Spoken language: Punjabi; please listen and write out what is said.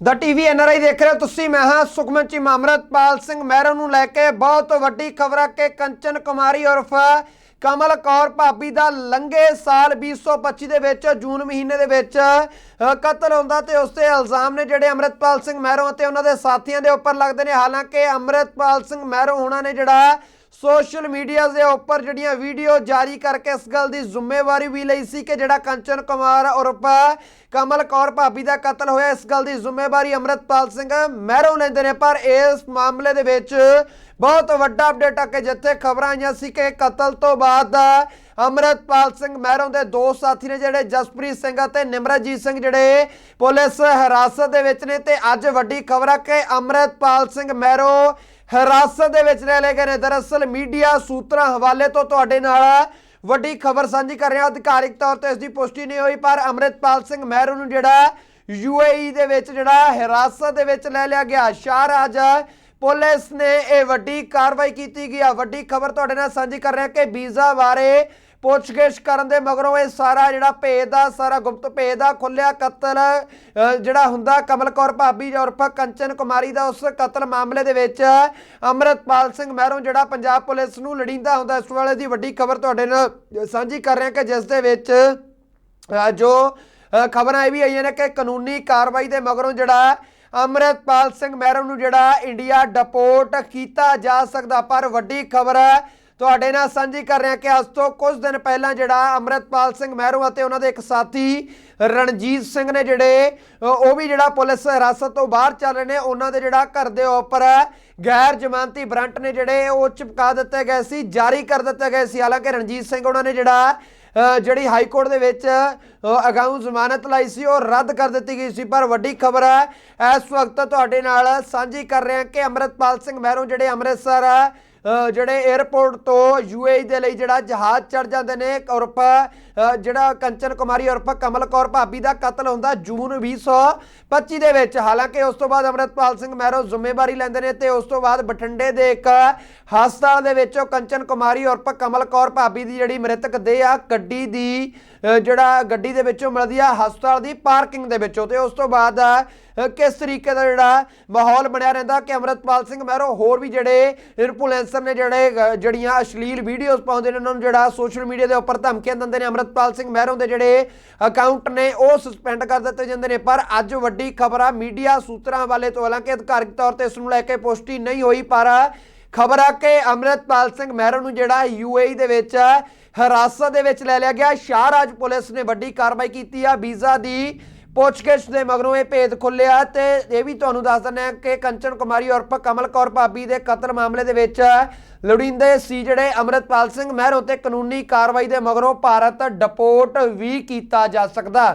ਦਾ ਟੀਵੀ ਐਨਆਰਆਈ ਦੇਖ ਰਹੇ ਹੋ ਤੁਸੀਂ, ਮੈਂ ਹਾਂ ਸੁਖਮਨ ਚੀਮਾ ਅਮਰਤਪਾਲ ਸਿੰਘ ਮਹਿਰੋਂ ਨੂੰ ਲੈ ਕੇ ਬਹੁਤ ਵੱਡੀ ਖਬਰ ਆ ਕਿ ਕੰਚਨ ਕੁਮਾਰੀ ਉਰਫ ਕਮਲ ਕੌਰ ਭਾਬੀ ਦਾ ਲੰਗੇ ਸਾਲ 2025 ਦੇ ਵਿੱਚ, ਜੂਨ ਮਹੀਨੇ ਦੇ ਵਿੱਚ ਕਤਲ ਹੁੰਦਾ ਤੇ ਉਸ ਤੇ ਇਲਜ਼ਾਮ ਨੇ ਜਿਹੜੇ ਅਮਰਤਪਾਲ ਸਿੰਘ ਮਹਿਰੋਂ ਅਤੇ ਉਹਨਾਂ ਦੇ ਸਾਥੀਆਂ ਦੇ ਉੱਪਰ ਲੱਗਦੇ ਨੇ। ਹਾਲਾਂਕਿ ਅਮਰਤਪਾਲ ਸਿੰਘ ਮਹਿਰੋਂ, ਉਹਨਾਂ ਨੇ ਜਿਹੜਾ ਸੋਸ਼ਲ ਮੀਡੀਆ ਦੇ ਉੱਪਰ ਜਿਹੜੀਆਂ ਵੀਡੀਓ ਜਾਰੀ ਕਰਕੇ ਇਸ ਗੱਲ ਦੀ ਜ਼ਿੰਮੇਵਾਰੀ ਵੀ ਲਈ ਸੀ ਕਿ ਜਿਹੜਾ ਕੰਚਨ ਕੁਮਾਰ ਉਰਫ ਕਮਲ ਕੌਰ ਭਾਬੀ ਦਾ ਕਤਲ ਹੋਇਆ, ਇਸ ਗੱਲ ਦੀ ਜ਼ਿੰਮੇਵਾਰੀ ਅਮਰਤਪਾਲ ਸਿੰਘ ਮਹਿਰੋਂ ਲੈਂਦੇ ਨੇ। ਪਰ ਇਸ ਮਾਮਲੇ ਦੇ ਵਿੱਚ ਬਹੁਤ ਵੱਡਾ ਅਪਡੇਟ ਆ ਕਿ ਜਿੱਥੇ ਖਬਰਾਂ ਆਈਆਂ ਸੀ ਕਿ ਕਤਲ ਤੋਂ ਬਾਅਦ ਅਮਰਤਪਾਲ ਸਿੰਘ ਮਹਿਰੋਂ ਦੇ ਦੋ ਸਾਥੀ ਨੇ ਜਿਹੜੇ ਜਸਪ੍ਰੀਤ ਸਿੰਘ ਅਤੇ ਨਿਮਰਜੀਤ ਸਿੰਘ ਜਿਹੜੇ ਪੁਲਿਸ ਹਿਰਾਸਤ ਦੇ ਵਿੱਚ ਨੇ। ਤੇ ਅੱਜ ਵੱਡੀ ਖਬਰ ਆ ਕਿ ਅਮਰਤਪਾਲ ਸਿੰਘ ਮਹਿਰੋਂ ਹਿਰਾਸਤ ਦੇ ਵਿੱਚ ਲੈ ਲਏ ਗਏ ਨੇ। ਦਰਅਸਲ ਮੀਡੀਆ ਸੂਤਰਾਂ ਹਵਾਲੇ ਤੋਂ ਤੁਹਾਡੇ ਨਾਲ ਵੱਡੀ ਖਬਰ ਸਾਂਝੀ ਕਰ ਰਿਹਾ। ਅਧਿਕਾਰਿਕ ਤੌਰ ਤੇ ਇਸ ਦੀ ਪੁਸ਼ਟੀ ਨਹੀਂ ਹੋਈ, ਪਰ ਅਮਰਿਤਪਾਲ ਸਿੰਘ ਮਹਿਰੂ ਨੂੰ ਜਿਹੜਾ ਯੂਏਈ ਦੇ ਵਿੱਚ ਜਿਹੜਾ ਹਿਰਾਸਤ ਦੇ ਵਿੱਚ ਲੈ ਲਿਆ ਗਿਆ। ਸ਼ਾਹਰਾਜ ਪੁਲਿਸ ਨੇ ਇਹ ਵੱਡੀ ਕਾਰਵਾਈ ਕੀਤੀ ਗਈ ਆ। ਵੱਡੀ ਖਬਰ ਤੁਹਾਡੇ ਨਾਲ ਸਾਂਝੀ ਕਰ ਰਿਹਾ ਕਿ ਵੀਜ਼ਾ ਬਾਰੇ ਪੁੱਛਗਿੱਛ ਕਰਨ ਦੇ ਮਗਰੋਂ ਇਹ ਸਾਰਾ ਜਿਹੜਾ ਭੇਦ ਦਾ ਸਾਰਾ ਗੁਪਤ ਭੇਦ ਦਾ ਖੁੱਲਿਆ ਕਤਲ ਜਿਹੜਾ ਹੁੰਦਾ ਕਮਲ ਕੌਰ ਭਾਬੀ ਉਰਫ ਕੰਚਨ ਕੁਮਾਰੀ ਦਾ ਉਸ ਕਤਲ ਮਾਮਲੇ ਦੇ ਵਿੱਚ ਅਮਰਤਪਾਲ ਸਿੰਘ ਮਹਿਰੋਂ ਜਿਹੜਾ ਪੰਜਾਬ ਪੁਲਿਸ ਨੂੰ ਲੜੀਂਦਾ ਹੁੰਦਾ, ਇਸ ਵੇਲੇ ਦੀ ਵੱਡੀ ਖਬਰ ਤੁਹਾਡੇ ਨਾਲ ਸਾਂਝੀ ਕਰ ਰਿਹਾ ਕਿ ਜਿਸ ਦੇ ਵਿੱਚ ਜੋ ਖਬਰਾਂ ਇਹ ਵੀ ਆਈਆਂ ਨੇ ਕਿ ਕਾਨੂੰਨੀ ਕਾਰਵਾਈ ਦੇ ਮਗਰੋਂ ਜਿਹੜਾ ਅਮਰਤਪਾਲ ਸਿੰਘ ਮਹਿਰੋਂ ਨੂੰ ਜਿਹੜਾ ਇੰਡੀਆ ਡਿਪੋਰਟ ਕੀਤਾ ਜਾ ਸਕਦਾ, ਪਰ ਵੱਡੀ ਖਬਰ ਹੈ ਤੁਹਾਡੇ ਨਾਲ ਸਾਂਝੀ ਕਰ ਰਿਹਾ ਕਿ ਅੱਜ ਤੋਂ ਕੁਝ ਦਿਨ ਪਹਿਲਾਂ ਜਿਹੜਾ ਅਮਰਤਪਾਲ ਸਿੰਘ ਮਹਿਰੂ ਅਤੇ ਉਹਨਾਂ ਦੇ ਇੱਕ ਸਾਥੀ ਰਣਜੀਤ ਸਿੰਘ ਨੇ ਜਿਹੜੇ ਉਹ ਵੀ ਜਿਹੜਾ ਪੁਲਿਸ ਹਿਰਾਸਤ ਤੋਂ ਬਾਹਰ ਚੱਲ ਰਹੇ ਨੇ ਉਹਨਾਂ ਦੇ ਜਿਹੜਾ ਘਰ ਦੇ ਉੱਪਰ ਗੈਰ ਜ਼ਮਾਨਤੀ ਵਾਰੰਟ ਨੇ ਜਿਹੜੇ ਉਹ ਚਿਪਕਾ ਦਿੱਤੇ ਗਏ ਸੀ ਜਾਰੀ ਕਰ ਦਿੱਤੇ ਗਏ ਸੀ। ਹਾਲਾਂਕਿ ਰਣਜੀਤ ਸਿੰਘ ਉਹਨਾਂ ਨੇ ਜਿਹੜਾ ਜਿਹੜੀ ਹਾਈ ਕੋਰਟ ਦੇ ਵਿੱਚ ਅਗਾਊਂ ਜ਼ਮਾਨਤ ਲਾਈ ਸੀ ਉਹ ਰੱਦ ਕਰ ਦਿੱਤੀ ਗਈ ਸੀ। ਪਰ ਵੱਡੀ ਖਬਰ ਹੈ ਇਸ ਵਕਤ ਤੁਹਾਡੇ ਨਾਲ ਸਾਂਝੀ ਕਰ ਰਹੇ ਹਾਂ ਕਿ ਅਮਰਤਪਾਲ ਸਿੰਘ ਮਹਿਰੋਂ ਜਿਹੜੇ ਅੰਮ੍ਰਿਤਸਰ ਅ, ਜਿਹੜੇ 에ਅਰਪੋਰਟ ਤੋਂ ਯੂਏਈ ਦੇ ਲਈ ਜਿਹੜਾ ਜਹਾਜ਼ ਚੜ ਜਾਂਦੇ ਨੇ ਉਰਫ ਜਿਹੜਾ ਕੰਚਨ ਕੁਮਾਰੀ ਉਰਫ ਕਮਲ ਕੌਰ ਭਾਬੀ ਦਾ ਕਤਲ ਹੁੰਦਾ ਜੂਨ 2025 ਦੇ ਵਿੱਚ। ਹਾਲਾਂਕਿ ਉਸ ਤੋਂ ਬਾਅਦ ਅਮਰਤਪਾਲ ਸਿੰਘ ਮਹਿਰੋ ਜ਼ਿੰਮੇਵਾਰੀ ਲੈਂਦੇ ਨੇ ਤੇ ਉਸ ਤੋਂ ਬਾਅਦ ਬਠਿੰਡੇ ਦੇ ਇੱਕ ਹਸਪਤਾਲ ਦੇ ਵਿੱਚ ਉਹ ਕੰਚਨ ਕੁਮਾਰੀ ਉਰਫ ਕਮਲ ਕੌਰ ਭਾਬੀ ਦੀ ਜਿਹੜੀ ਮ੍ਰਿਤਕ ਦੇਹ ਆ, ਗੱਡੀ ਦੀ ਜਿਹੜਾ ਗੱਡੀ ਦੇ ਵਿੱਚੋਂ ਮਿਲਦੀ ਆ, ਹਸਪਤਾਲ ਦੀ ਪਾਰਕਿੰਗ ਦੇ ਵਿੱਚੋਂ। ਤੇ ਉਸ ਤੋਂ ਬਾਅਦ ਕਿਸ ਤਰੀਕੇ ਦਾ ਜਿਹੜਾ ਮਾਹੌਲ ਬਣਿਆ ਰਹਿੰਦਾ ਕਿ ਅਮਰਤਪਾਲ ਸਿੰਘ ਮਹਿਰੋ ਹੋਰ ਵੀ ਜਿਹੜੇ ਇਨਫਲੂਐਂਸਰ ਨੇ ਜਿਹੜੇ ਜਿਹੜੀਆਂ ਅਸ਼ਲੀਲ ਵੀਡੀਓਜ਼ ਪਾਉਂਦੇ ਨੇ, ਉਹਨਾਂ ਨੂੰ ਜਿਹੜਾ ਸੋਸ਼ਲ ਮੀਡੀਆ ਦੇ ਉੱਪਰ ਧਮਕੀਆਂ ਦਿੰਦੇ ਨੇ, ਅਮਰਤਪਾਲ ਸਿੰਘ ਮਹਿਰੋ ਦੇ ਜਿਹੜੇ ਅਕਾਊਂਟ ਨੇ, ਉਹ ਸਸਪੈਂਡ ਕਰ ਦਿੱਤੇ ਜਾਂਦੇ ਨੇ। ਪਰ ਅੱਜ ਵੱਡੀ ਖਬਰ ਆ ਮੀਡੀਆ ਸੂਤਰਾਂ ਵਾਲੇ ਤੋਂ, ਹਾਲਾਂਕਿ ਅਧਿਕਾਰਕ ਤੌਰ ਤੇ ਇਸ ਨੂੰ ਲੈ ਕੇ ਪੁਸ਼ਟੀ ਨਹੀਂ ਹੋਈ, ਪਰ ਖਬਰ ਆ ਕਿ ਅਮਰਤਪਾਲ ਸਿੰਘ ਮਹਿਰੋ ਨੂੰ ਜਿਹੜਾ ਯੂਏਈ ਦੇ ਵਿੱਚ ਹਿਰਾਸਤ ਦੇ ਵਿੱਚ ਲੈ ਲਿਆ ਗਿਆ। ਸ਼ਾਹਰਾਜ ਪੁਲਿਸ ਨੇ ਵੱਡੀ ਕਾਰਵਾਈ ਕੀਤੀ ਆ। ਵੀਜ਼ਾ ਦੀ ਪੁੱਛਗਿੱਛ ਦੇ ਮਗਰੋਂ ਇਹ ਭੇਦ ਖੁੱਲਿਆ ਤੇ ਇਹ ਵੀ ਤੁਹਾਨੂੰ ਦੱਸ ਦਿੰਦੇ ਆ ਕਿ ਕੰਚਨ ਕੁਮਾਰੀ ਉਰਫ ਕਮਲ ਕੌਰ ਭਾਬੀ ਦੇ ਕਤਲ ਮਾਮਲੇ ਦੇ ਵਿੱਚ ਲੋੜੀਂਦੇ ਸੀ ਜਿਹੜੇ ਅਮਰਤਪਾਲ ਸਿੰਘ ਮਹਿਰੋਂ ਤੇ ਕਾਨੂੰਨੀ ਕਾਰਵਾਈ ਦੇ ਮਗਰੋਂ ਭਾਰਤ ਡਿਪੋਰਟ ਵੀ ਕੀਤਾ ਜਾ ਸਕਦਾ।